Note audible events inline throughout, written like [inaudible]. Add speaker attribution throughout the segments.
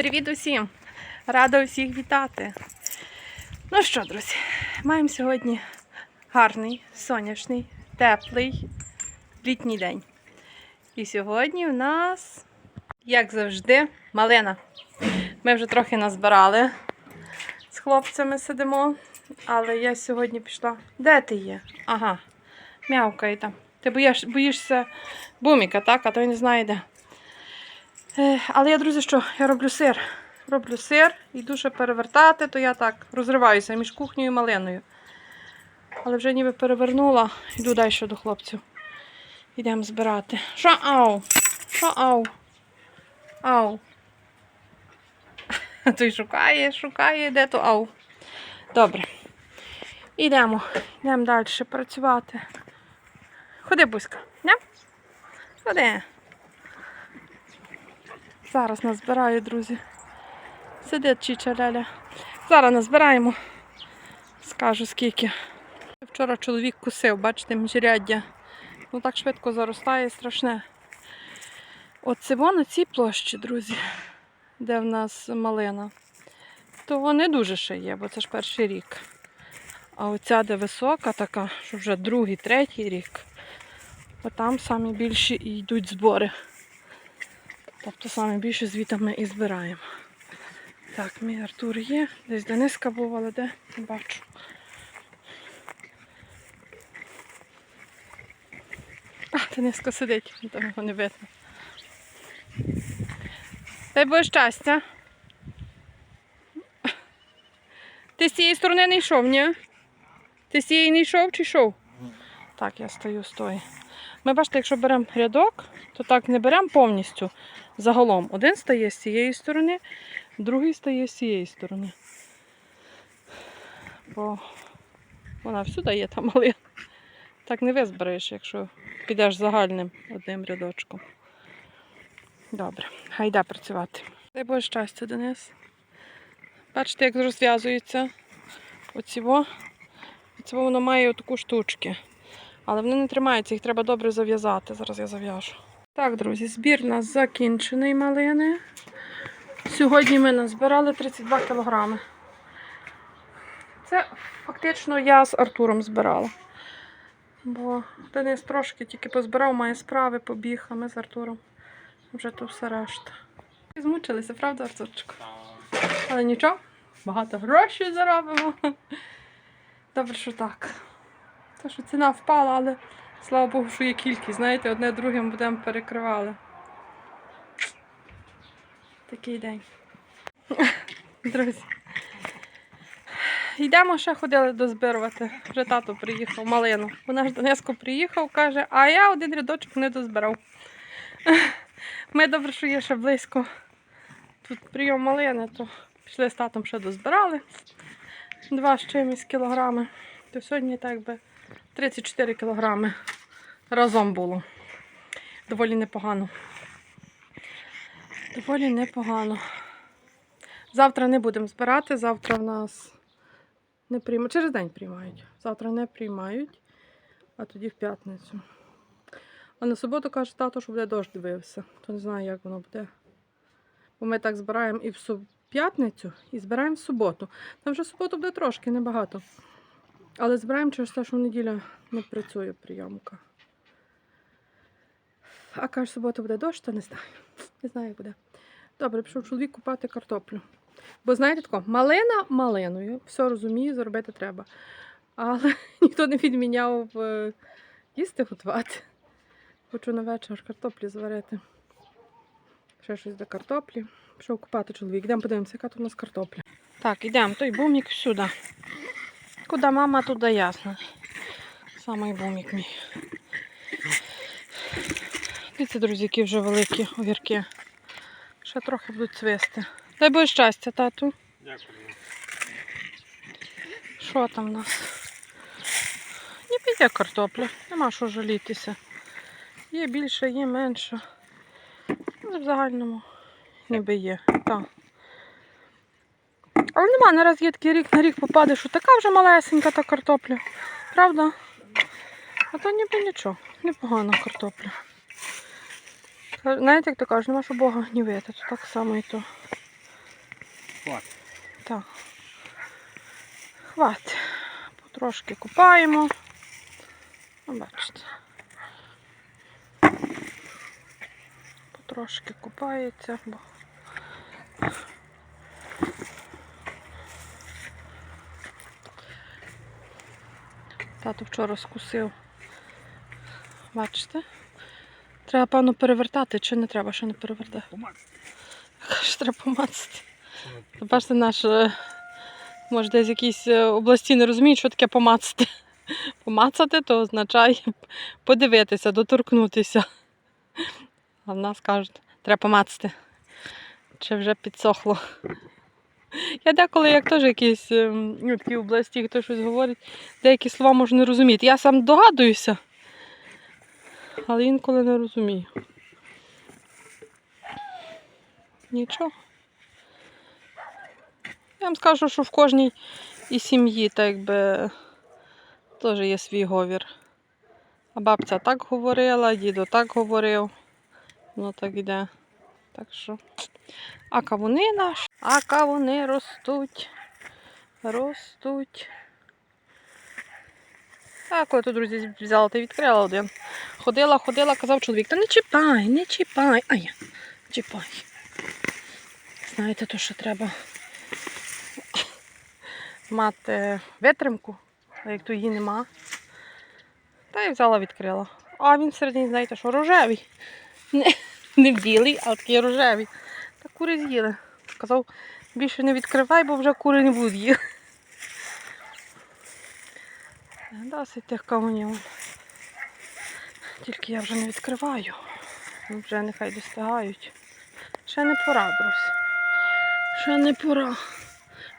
Speaker 1: Привіт усім! Рада усіх вітати. Ну що, друзі, маємо сьогодні гарний, сонячний, теплий літній день. І сьогодні в нас, як завжди, малина. Ми вже трохи назбирали з хлопцями сидимо, але я сьогодні пішла. Де ти є? Ага, м'явкає там. Ти боїш, боїшся буміка, так? А той не знає де. Е, Але я, друзі, що я роблю сир. Роблю сир, йду ще перевертати, то я так розриваюся між кухнею і малиною. Але вже ніби перевернула, йду далі до хлопців. Йдемо збирати. Що ау? Що ау? Ау. [laughs] Той шукає, шукає, де то ау. Добре. Йдемо. Йдемо далі працювати. Ходи, Буська. Ходи. Зараз назбираю, друзі. Сидить чіча Ляля. Зараз назбираємо. Скажу скільки. Вчора чоловік кусив, бачите, міжряддя. Ну так швидко заростає, страшне. Оце на цій площі, друзі, де в нас малина, то не дуже ще є, бо це ж перший рік. А оця, де висока, така, що вже другий, третій рік, то там самі більші і йдуть збори. Тобто саме більше звідти ми і збираємо. Так, мій Артур є. Десь Дениска був, але де не бачу. А, Дениска сидить, там його не видно. Дай Боже щастя. Ти з цієї сторони не йшов, ні? Ти з цієї не йшов чи йшов? Так, я стою з тої. Ми бачите, якщо беремо рядок, то так не беремо повністю загалом. Один стає з цієї сторони, другий стає з цієї сторони. Бо вона всюди є там [laughs] малина. Так не визбереш, якщо підеш загальним одним рядочком. Добре, гайда працювати. Дай Боже щастя, Денис. Бачите, як розв'язується оціво. Оціво воно має таку штучки. Але вони не тримаються, їх треба добре зав'язати. Зараз я зав'яжу. Так, друзі, збір у нас закінчений малини. Сьогодні ми назбирали 32 кілограми. Це фактично я з Артуром збирала. Бо Денис трошки тільки позбирав, має справи, побіг, а ми з Артуром вже тут все решта. Змучилися, правда, Артурчику? Але нічого, багато грошей заробимо. Добре, що так. То, що ціна впала, але слава Богу, що є кількість. Знаєте, одне другим будемо перекривали. Такий день. [laughs] Друзі. Йдемо ще ходили дозбирувати. Вже тато приїхав малину. Вона ж Донецько приїхав, каже, а я один рядочок не дозбирав. [laughs] Ми добре, що є ще близько. Тут прийом малини, то пішли з татом ще дозбирали. Два з чимось кілограми. То сьогодні так би 34 кілограми разом було. Доволі непогано. Доволі непогано. Завтра не будемо збирати, завтра в нас не приймають. Через день приймають. Завтра не приймають, а тоді в п'ятницю. А на суботу каже тато, що буде дощ дивився. То не знаю, як воно буде. Бо ми так збираємо і в п'ятницю, і збираємо в суботу. Там вже суботу буде трошки, небагато. Але збираємо через те, що в неділю не працює прийомка. А каже, субота буде дощ, то не знаю. Не знаю, як буде. Добре, пішов чоловік купати картоплю. Бо знаєте тако, малина малиною, все розумію, заробити треба. Але [laughs] ніхто не відміняв е, їсти готувати. Хочу на вечір картоплі зварити. Ще щось до картоплі. Пішов купати чоловік. Йдемо подивимося, яка тут у нас картопля. Так, йдемо, той бумік сюди. Куди мама, туди ясно. Самий бумік мій. Дивіться, друзі, які вже великі огірки. Ще трохи будуть цвісти. Дай Боже щастя, тату.
Speaker 2: Дякую.
Speaker 1: Що там у нас? Ніби є картопля, нема що жалітися. Є більше, є менше. Але в загальному ніби є. Так. Але нема, нараз є такий рік на рік попаде, що така вже малесенька та картопля. Правда? А то ніби нічого, непогана картопля. Знаєте, як то кажуть, нема що Бога гнівити, то так само і то.
Speaker 2: Хватить.
Speaker 1: Так. Хватить. Потрошки купаємо. Ну, Бачите. Потрошки купається, бо. Тато вчора скусив. Бачите? Треба, певно, перевертати, чи не треба, що не?
Speaker 2: Помацати.
Speaker 1: Каже, треба помацати. Бачите, наш, е, може, десь якісь е, області не розуміють, що таке помацати. Помацати то означає подивитися, доторкнутися. А в нас кажуть, треба помацати. Чи вже підсохло. Я деколи, як теж якісь е, ну, такі області, хто щось говорить, деякі слова можу не розуміти. Я сам догадуюся, але інколи не розумію. Нічого. Я вам скажу, що в кожній і сім'ї так якби теж є свій говір. А бабця так говорила, дідо так говорив. Воно так іде. Так що. А кавуни наші, а кавуни ростуть. Ростуть. А коли тут, друзі, взяла та відкрила один. Ходила, ходила, казав чоловік, та не чіпай, не чіпай. А я чіпай. Знаєте, то що треба мати витримку, а як то її нема. Та я взяла, відкрила. А він всередині, знаєте, що рожевий. Не, не білий, а такий рожевий. Та кури з'їли. Казав, більше не відкривай, бо вже кури не будуть їли. Досить тих кавунів. Тільки я вже не відкриваю. Вже нехай достигають. Ще не пора, друзі. Ще не пора.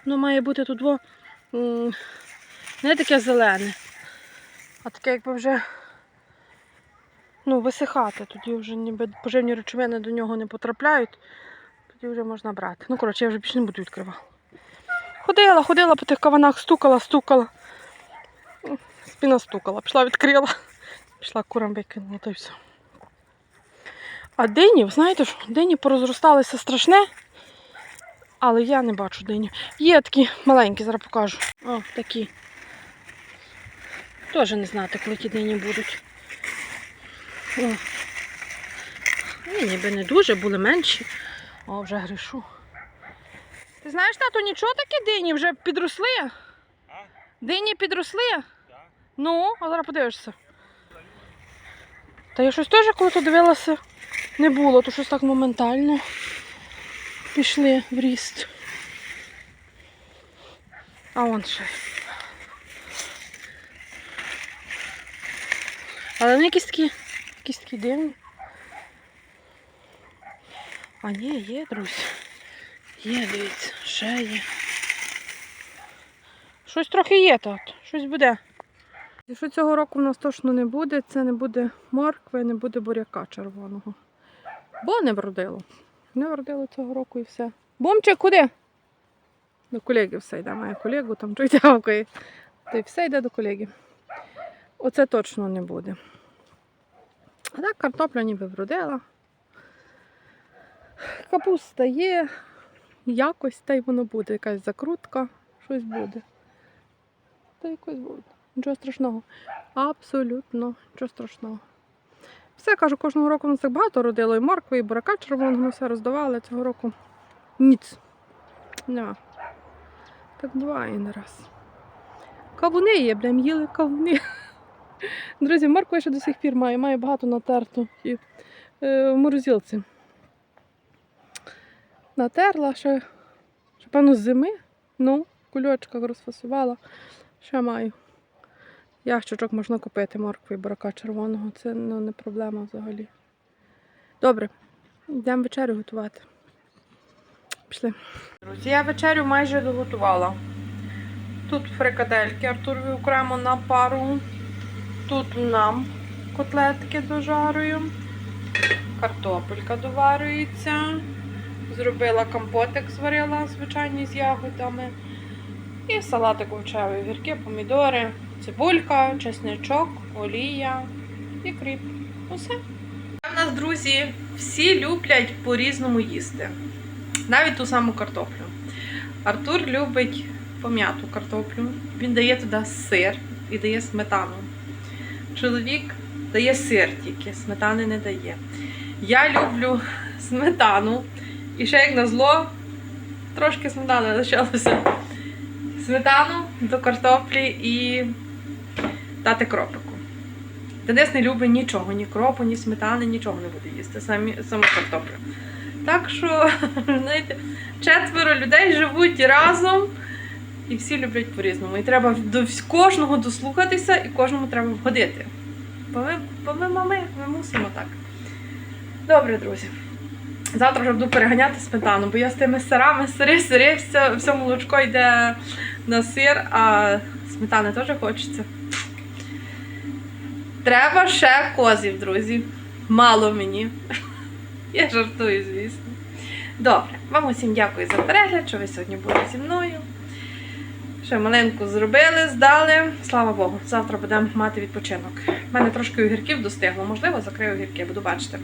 Speaker 1: Воно має бути тут во, не таке зелене, а таке якби вже ну, висихати. Тоді вже ніби поживні речовини до нього не потрапляють. Тоді вже можна брати. Ну, коротше, я вже більше не буду відкривати. Ходила, ходила по тих каванах, стукала, стукала. Спіна стукала, пішла відкрила. Пішла курам викинула, та й все. А дині, ви знаєте, що дині порозросталися страшне. Але я не бачу дині. Є такі маленькі, зараз покажу. О, такі. Теж не знати, коли ті дині будуть. О. Ні, ніби не дуже, були менші. О, вже грішу. Ти знаєш, тату, нічого такі дині вже підросли?
Speaker 2: А?
Speaker 1: Дині підросли?
Speaker 2: Так.
Speaker 1: Ну, а зараз подивишся. Та я щось теж, коли то дивилася, не було, то щось так моментально пішли в ріст. А вон ще. Але вони якісь такі, якісь такі дивні. А ні, є, друзі. Є, дивіться, ще є. Щось трохи є тут, щось буде. Якщо цього року в нас точно не буде, це не буде моркви, не буде буряка червоного. Бо не вродило. Не вродило цього року і все. Бомчик, куди? До колеги все йде. Має колегу, там [laughs] чуйте гавкає. Та й все йде до колеги. Оце точно не буде. А так картопля ніби вродила. Капуста є, якось та й воно буде, якась закрутка, щось буде. Та якось буде. Нічого страшного. Абсолютно нічого страшного. Все, кажу, кожного року нас так багато родило і моркви, і бурака червоного, ми все роздавали цього року. Ніц. Нема. Так буває не раз. Кавуни є, блям, їли кавуни. Друзі, моркву я ще до сих пір маю, маю багато натерту і, е, в морозилці. Натерла ще, ще певно, з зими. Ну, в кульочках розфасувала. Ще маю. Ящичок можна купити моркви і бурака червоного. Це ну, не проблема взагалі. Добре, йдемо вечерю готувати. Пішли. Друзі, я вечерю майже доготувала. Тут фрикадельки Артурові окремо на пару. Тут нам котлетки дожарую. Картопелька доварюється. Зробила компотик, зварила звичайний з ягодами. І салатик овочевий, гірки, помідори, цибулька, чесничок, олія і кріп. Усе. У нас, друзі, всі люблять по-різному їсти. Навіть ту саму картоплю. Артур любить пом'яту картоплю. Він дає туди сир і дає сметану. Чоловік дає сир тільки, сметани не дає. Я люблю сметану. І ще як на зло, трошки сметани лишилося. Сметану до картоплі і дати кропику. Денис не любить нічого, ні кропу, ні сметани, нічого не буде їсти, самі, саме картоплю. Так що, [laughs] знаєте, четверо людей живуть разом і всі люблять по-різному. І треба до кожного дослухатися і кожному треба вгодити. Бо ми, бо ми мами, ми мусимо так. Добре, друзі. Завтра вже буду переганяти сметану, бо я з тими сирами, сири, сири, все, все молочко йде на сир, а сметани теж хочеться. Треба ще козів, друзі. Мало мені. [laughs] Я жартую, звісно. Добре, вам усім дякую за перегляд, що ви сьогодні були зі мною. Ще маленьку зробили, здали. Слава Богу, завтра будемо мати відпочинок. У мене трошки огірків достигло, можливо, закрию огірки, буду бачити.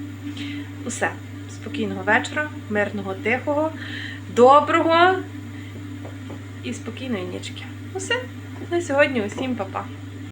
Speaker 1: Усе. Спокійного вечора, мирного, тихого, доброго і спокійної нічки. Усе. На сьогодні усім па-па.